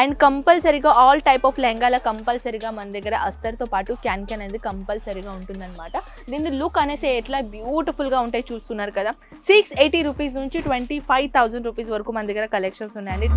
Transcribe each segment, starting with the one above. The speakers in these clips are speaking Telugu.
అండ్ కంపల్సరీగా ఆల్ టైప్ ఆఫ్ లెహంగాల కంపల్సరీగా మన దగ్గర అస్తర్తో పాటు క్యాన్ క్యాన్ అనేది కంపల్సరీగా ఉంటుందన్నమాట. దీని లుక్ అనేసి ఎట్లా బ్యూటిఫుల్గా ఉంటాయి చూస్తున్నారు కదా. సిక్స్ ఎయిటీ రూపీస్ నుంచి ట్వంటీ ఫైవ్ థౌసండ్ రూపీస్ వరకు మన దగ్గర కలెక్షన్స్ ఉన్నాయండి.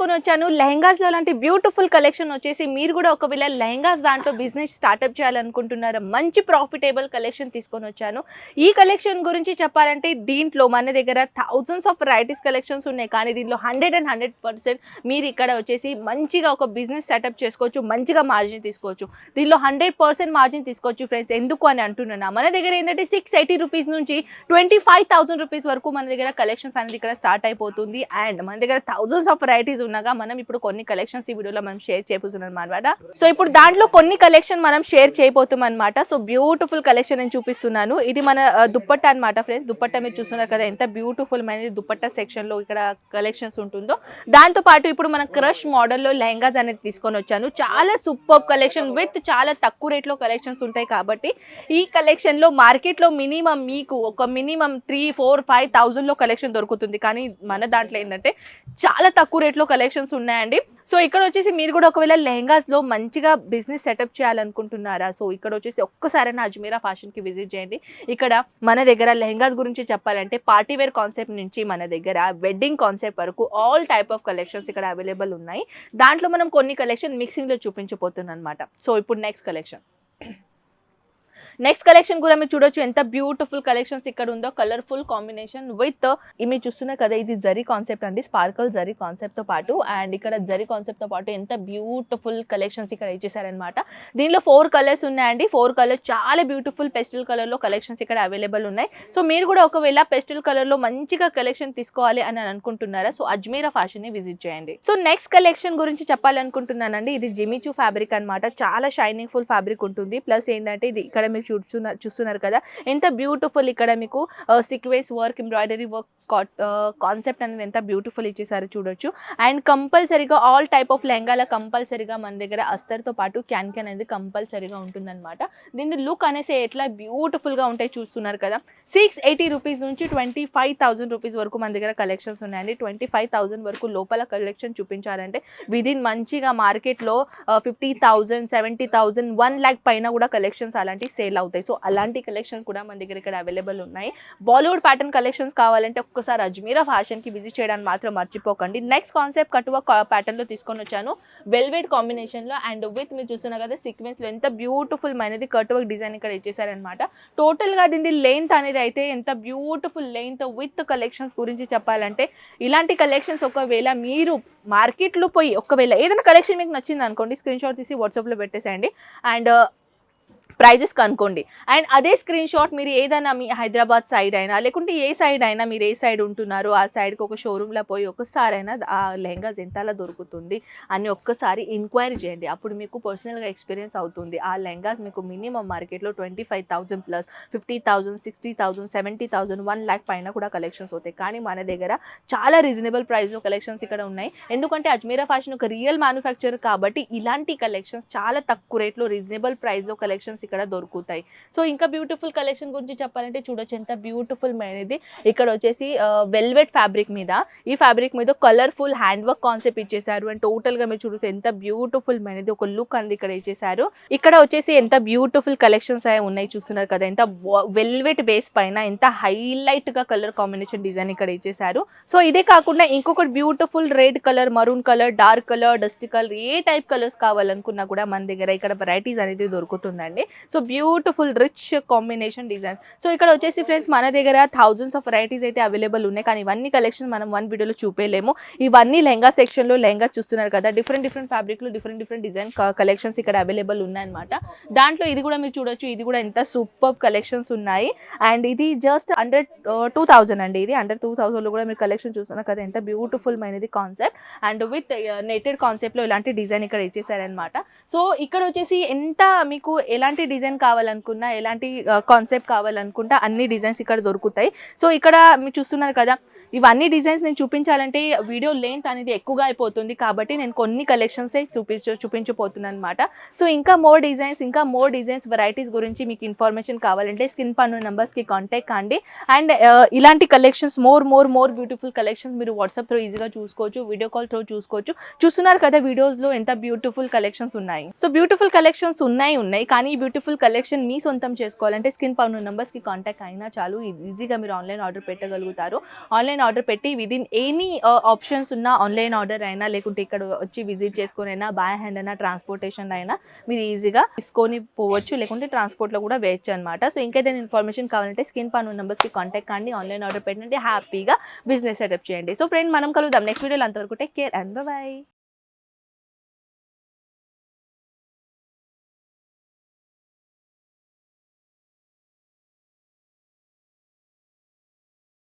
తీసుకొని వచ్చాను. లెహంగాస్లో లాంటి బ్యూటిఫుల్ కలెక్షన్ వచ్చేసి మీరు కూడా ఒకవేళ లెహంగాస్ దాంట్లో బిజినెస్ స్టార్ట్అప్ చేయాలనుకుంటున్నారా మంచి ప్రాఫిటేబుల్ కలెక్షన్ తీసుకొని వచ్చాను. ఈ కలెక్షన్ గురించి చెప్పాలంటే దీంట్లో మన దగ్గర థౌజండ్స్ ఆఫ్ వెరైటీస్ కలెక్షన్స్ ఉన్నాయి. కానీ దీంట్లో హండ్రెడ్ అండ్ హండ్రెడ్ పర్సెంట్ మీరు ఇక్కడ వచ్చేసి మంచిగా ఒక బిజినెస్ సెటప్ చేసుకోవచ్చు మంచిగా మార్జిన్ తీసుకోవచ్చు. దీనిలో హండ్రెడ్ పర్సెంట్ మార్జిన్ తీసుకోవచ్చు ఫ్రెండ్స్. ఎందుకు అని అంటున్నాను? మన దగ్గర ఏంటంటే సిక్స్ ఎయిటీ రూపీస్ నుంచి ట్వంటీ ఫైవ్ థౌసండ్ రూపీస్ వరకు మన దగ్గర కలెక్షన్స్ అనేది ఇక్కడ స్టార్ట్ అయిపోతుంది. అండ్ మన దగ్గర థౌజండ్స్ ఆఫ్ వెరైటీస్ ఉండగా మనం ఇప్పుడు కొన్ని కలెక్షన్స్ ఈ వీడియోలో మనం షేర్ చేయబోతున్నాం అనమాట సో ఇప్పుడు దాంట్లో కొన్ని కలెక్షన్ మనం షేర్ చేయబోతున్నాం అనమాట సో బ్యూటిఫుల్ కలెక్షన్ నేను చూపిస్తున్నాను. ఇది మన దుప్పట్ట అనమాట ఫ్రెండ్స్ దుప్పట్ట మీరు చూస్తున్నారు కదా ఎంత బ్యూటిఫుల్ అనేది దుప్పట్ట సెక్షన్లో ఇక్కడ కలెక్షన్స్ ఉంటుందో. దాంతో పాటు ఇప్పుడు మన క్రష్ మోడల్లో లెహంగాస్ అనేది తీసుకొని వచ్చాను. చాలా సూపర్ కలెక్షన్ విత్ చాలా తక్కువ రేట్లో కలెక్షన్స్ ఉంటాయి కాబట్టి ఈ కలెక్షన్లో మినిమం మీకు ఒక మినిమం త్రీ ఫోర్ ఫైవ్ థౌజండ్లో కలెక్షన్ దొరుకుతుంది. కానీ మన దాంట్లో ఏంటంటే చాలా తక్కువ రేట్లో కలెక్షన్స్ ఉన్నాయండి. సో ఇక్కడ వచ్చేసి మీరు కూడా ఒకవేళ లెహంగాస్లో మంచిగా బిజినెస్ సెటప్ చేయాలనుకుంటున్నారా? సో ఇక్కడ వచ్చేసి ఒక్కసారైనా అజ్మీరా ఫ్యాషన్కి విజిట్ చేయండి. ఇక్కడ మన దగ్గర లెహంగాస్ గురించి చెప్పాలంటే పార్టీ వేర్ కాన్సెప్ట్ నుంచి మన దగ్గర వెడ్డింగ్ కాన్సెప్ట్ వరకు ఆల్ టైప్ ఆఫ్ కలెక్షన్స్ ఇక్కడ అవైలబుల్ ఉన్నాయి. దాంట్లో మనం కొన్ని కలెక్షన్ మిక్సింగ్లో చూపించబోతున్నాం అనమాట సో ఇప్పుడు నెక్స్ట్ కలెక్షన్. నెక్స్ట్ కలెక్షన్ కూడా మీరు చూడొచ్చు. ఎంత బ్యూటిఫుల్ కలెక్షన్స్ ఇక్కడ ఉందో కలర్ఫుల్ కాంబినేషన్ విత్ ఇవి చూస్తున్నారు కదా ఇది జరీ కాన్సెప్ట్ అండి. స్పార్కల్ జరీ కాన్సెప్ట్తో పాటు అండ్ ఇక్కడ జరీ కాన్సెప్ట్తో పాటు ఎంత బ్యూటిఫుల్ కలెక్షన్స్ ఇక్కడ ఇచ్చేసారనమాట దీనిలో ఫోర్ కలర్స్ ఉన్నాయండి. ఫోర్ కలర్స్ చాలా బ్యూటిఫుల్ పెస్టల్ కలర్లో కలెక్షన్స్ ఇక్కడ అవైలబుల్ ఉన్నాయి. సో మీరు కూడా ఒకవేళ పెస్టల్ కలర్లో మంచిగా కలెక్షన్ తీసుకోవాలి అని అనుకుంటున్నారా సో అజ్మీరా ఫ్యాషన్ని విజిట్ చేయండి. సో నెక్స్ట్ కలెక్షన్ గురించి చెప్పాలనుకుంటున్నానండి. ఇది జిమిచూ ఫ్యాబ్రిక్ అన్నమాట. చాలా షైనింగ్ ఫుల్ ఫ్యాబ్రిక్ ఉంటుంది. ప్లస్ ఏంటంటే ఇది ఇక్కడ మీరు చూస్తున్నారు చూస్తున్నారు కదా. ఎంత బ్యూటిఫుల్ ఇక్కడ మీకు sequence work embroidery work concept అనేది ఎంత బ్యూటిఫుల్ ఇచ్చేసారో చూడొచ్చు. అండ్ కంపల్సరీగా ఆల్ టైప్ ఆఫ్ లెహంగాల కంపల్సరీగా మన దగ్గర అస్తర్తో పాటు క్యాన్ క్యాన్ అనేది కంపల్సరీగా ఉంటుందన్నమాట. దీని లుక్ అనేసి ఎట్లా బ్యూటిఫుల్గా ఉంటాయి చూస్తున్నారు కదా. సిక్స్ ఎయిటీ రూపీస్ నుంచి ట్వంటీ ఫైవ్ థౌసండ్ రూపీస్ వరకు మన దగ్గర కలెక్షన్స్ ఉన్నాయండి. ట్వంటీ ఫైవ్ థౌసండ్ వరకు లోపల కలెక్షన్ చూపించాలంటే విదిన్ మంచిగా మార్కెట్లో fifty thousand seventy thousand one lakh పైన కూడా కలెక్షన్స్ అలాంటి సేల్ అవుతాయి. సో అలాంటి కలెక్షన్స్ కూడా మన దగ్గర ఇక్కడ అవైలబుల్ ఉన్నాయి. బాలీవుడ్ ప్యాటర్న్ కలెక్షన్స్ కావాలంటే ఒక్కసారి అజ్మీరా ఫ్యాషన్కి విజిట్ చేయడానికి మాత్రం మర్చిపోకండి. నెక్స్ట్ కాన్సెప్ట్ కటువ ప్యాటర్న్లో తీసుకొని వచ్చాను. వెల్వెట్ కాంబినేషన్లో అండ్ విత్ మీరు చూస్తున్నా కదా సీక్వెన్స్లో ఎంత బ్యూటిఫుల్ మైనది కటువ డిజైన్ ఇక్కడ ఇచ్చేసారనమాట టోటల్గా దీని లెంత్ అనేది అయితే ఎంత బ్యూటిఫుల్ లెంత్ విత్ కలెక్షన్స్ గురించి చెప్పాలంటే ఇలాంటి కలెక్షన్స్ ఒకవేళ మీరు మార్కెట్లో పోయి ఒకవేళ ఏదైనా కలెక్షన్ మీకు నచ్చింది అనుకోండి స్క్రీన్ షాట్ తీసి వాట్సాప్లో పెట్టేసేయండి. అండ్ ప్రైజెస్ కనుక్కోండి. అండ్ అదే స్క్రీన్ షాట్ మీరు ఏదైనా మీ హైదరాబాద్ సైడ్ అయినా లేకుంటే ఏ సైడ్ అయినా మీరు ఏ సైడ్ ఉంటున్నారో ఆ సైడ్కి ఒక షోరూంలో పోయి ఒక్కసారైనా ఆ లెహంగాస్ ఎంతలా దొరుకుతుంది అని ఒక్కసారి ఎంక్వైరీ చేయండి. అప్పుడు మీకు పర్సనల్గా ఎక్స్పీరియన్స్ అవుతుంది. ఆ లెహంగాస్ మీకు మినిమం మార్కెట్లో twenty five thousand plus fifty thousand sixty thousand seventy thousand one lakh పైన కూడా కలెక్షన్స్ అవుతాయి. కానీ మన దగ్గర చాలా రీజనబుల్ ప్రైస్లో కలెక్షన్స్ ఇక్కడ ఉన్నాయి. ఎందుకంటే అజ్మీరా ఫ్యాషన్ ఒక రియల్ మ్యానుఫ్యాక్చర్ కాబట్టి ఇలాంటి కలెక్షన్స్ చాలా తక్కువ రేట్లో రీజనబుల్ ప్రైస్లో కలెక్షన్స్ ఇక్కడ దొరుకుతాయి. సో ఇంకా బ్యూటిఫుల్ కలెక్షన్ గురించి చెప్పాలంటే చూడొచ్చు ఎంత బ్యూటిఫుల్ అనేది ఇక్కడ వచ్చేసి వెల్వెట్ ఫ్యాబ్రిక్ మీద ఈ ఫ్యాబ్రిక్ మీద కలర్ఫుల్ హ్యాండ్ వర్క్ కాన్సెప్ట్ ఇచ్చేసారు అండ్ టోటల్గా మీరు చూడొచ్చు ఎంత బ్యూటిఫుల్ అనేది ఒక లుక్ అనేది ఇక్కడ ఇచ్చేసారు ఇక్కడ వచ్చేసి ఎంత బ్యూటిఫుల్ కలెక్షన్స్ అయి ఉన్నాయి చూస్తున్నారు కదా. ఎంత వెల్వెట్ బేస్ పైన ఎంత హైలైట్గా కలర్ కాంబినేషన్ డిజైన్ ఇక్కడ ఇచ్చేసారు సో ఇదే కాకుండా ఇంకొకటి beautiful red colour maroon colour dark colour dust colour ఏ టైప్ కలర్స్ కావాలనుకున్నా కూడా మన దగ్గర ఇక్కడ వెరైటీస్ అనేది దొరుకుతుందండి. So beautiful rich combination design. So ఇక్కడ వచ్చేసి ఫ్రెండ్స్ మన దగ్గర థౌజండ్స్ ఆఫ్ వెరైటీస్ అయితే అవైలబుల్ ఉన్నాయి. కానీ ఇవన్నీ కలెక్షన్ మనం వన్ వీడియోలో చూపేయలేము. ఇవన్నీ లెహంగా సెక్షన్లో లెహంగా చూస్తున్నారు కదా డిఫరెంట్ డిఫరెంట్ ఫ్యాబ్రిక్లు డిఫరెంట్ డిఫరెంట్ డిజైన్ కలెక్షన్స్ ఇక్కడ అవైలబుల్ ఉన్నాయన్నమాట. దాంట్లో ఇది కూడా మీరు చూడొచ్చు. ఇది కూడా ఎంత సూపర్ కలెక్షన్స్ ఉన్నాయి. అండ్ ఇది జస్ట్ అండర్ టూ థౌజండ్ అండి ఇది. అండర్ టూ థౌజండ్లో కూడా మీరు కలెక్షన్ చూస్తున్నారు కదా ఎంత బ్యూటిఫుల్ మైనది కాన్సెప్ట్ అండ్ విత్ నెటెడ్ కాన్సెప్ట్లో ఇలాంటి డిజైన్ ఇక్కడ ఇచ్చేసారనమాట సో ఇక్కడ వచ్చేసి ఎంత మీకు ఎలాంటి డిజైన్ కావాలనుకున్నా ఎలాంటి కాన్సెప్ట్ కావాలనుకుంటా అన్ని డిజైన్స్ ఇక్కడ దొరుకుతాయి. సో ఇక్కడ మీరు చూస్తున్నారు కదా ఇవన్నీ డిజైన్స్ నేను చూపించాలంటే వీడియో లెంత్ అనేది ఎక్కువగా అయిపోతుంది కాబట్టి నేను కొన్ని కలెక్షన్స్ చూపించు చూపించబోతున్నాను అనమాట సో ఇంకా మోర్ డిజైన్స్ ఇంకా మోర్ డిజైన్స్ వెరైటీస్ గురించి మీకు ఇన్ఫర్మేషన్ కావాలంటే స్కిన్ పన్ను నెంబర్స్కి కాంటాక్ట్ కండి. అండ్ ఇలాంటి collections more more more beautiful collections మీరు వాట్సాప్ త్రూ ఈజీగా చూసుకోవచ్చు వీడియో కాల్ త్రూ చూసుకోవచ్చు. చూస్తున్నారు కదా వీడియోస్లో ఎంత బ్యూటిఫుల్ కలెక్షన్స్ ఉన్నాయి. సో బ్యూటిఫుల్ కలెక్షన్స్ ఉన్నాయి ఉన్నాయి. కానీ ఈ బ్యూటిఫుల్ కలెక్షన్ మీ సొంతం చేసుకోవాలంటే స్కిన్ పన్ను నెంబర్స్కి కాంటాక్ట్ అయినా చాలు. ఈజీగా మీరు ఆన్లైన్ ఆర్డర్ పెట్టగలుగుతారు. ఆన్లైన్ ఆర్డర్ పెట్టి విదిన్ ఎనీ ఆప్షన్స్ ఉన్న ఆన్లైన్ ఆర్డర్ అయినా లేకుంటే ఇక్కడ వచ్చి విజిట్ చేసుకొని అయినా బై హ్యాండ్ అయినా ట్రాన్స్పోర్టేషన్ అయినా మీరు ఈజీగా తీసుకొని పోవచ్చు లేకుంటే ట్రాన్స్పోర్ట్లో కూడా వేయచ్చు అనమాట సో ఇంకేదైనా ఇన్ఫర్మేషన్ కావాలంటే స్కిన్ పన్ను నెంబర్స్కి కాంటాక్ట్ కానీ ఆన్లైన్ ఆర్డర్ పెట్టండి హ్యాపీగా బిజినెస్ సెటప్ చేయండి. సో ఫ్రెండ్ మనం కలుద్దాం. నెక్స్ట్ వీడియోలో అంతవరకు టేక్ కేర్ అండ్ బాయ్